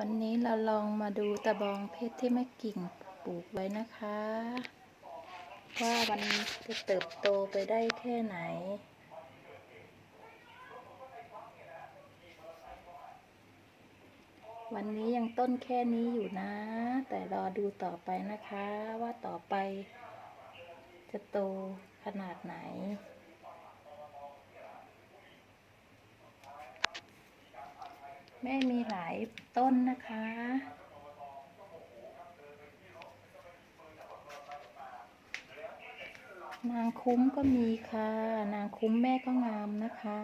วันนี้เราลองมาดูตะบองเพชรที่แม่กิ่งปลูกไว้นะคะ ว่ามันจะเติบโตไปได้แค่ไหน วันนี้ยังต้นแค่นี้อยู่นะ แต่รอดูต่อไปนะคะว่าต่อไปจะโตขนาดไหน แม่มีหลายต้นนะคะ นางคุ้มก็มีค่ะ นางคุ้มแม่ก็งามนะคะ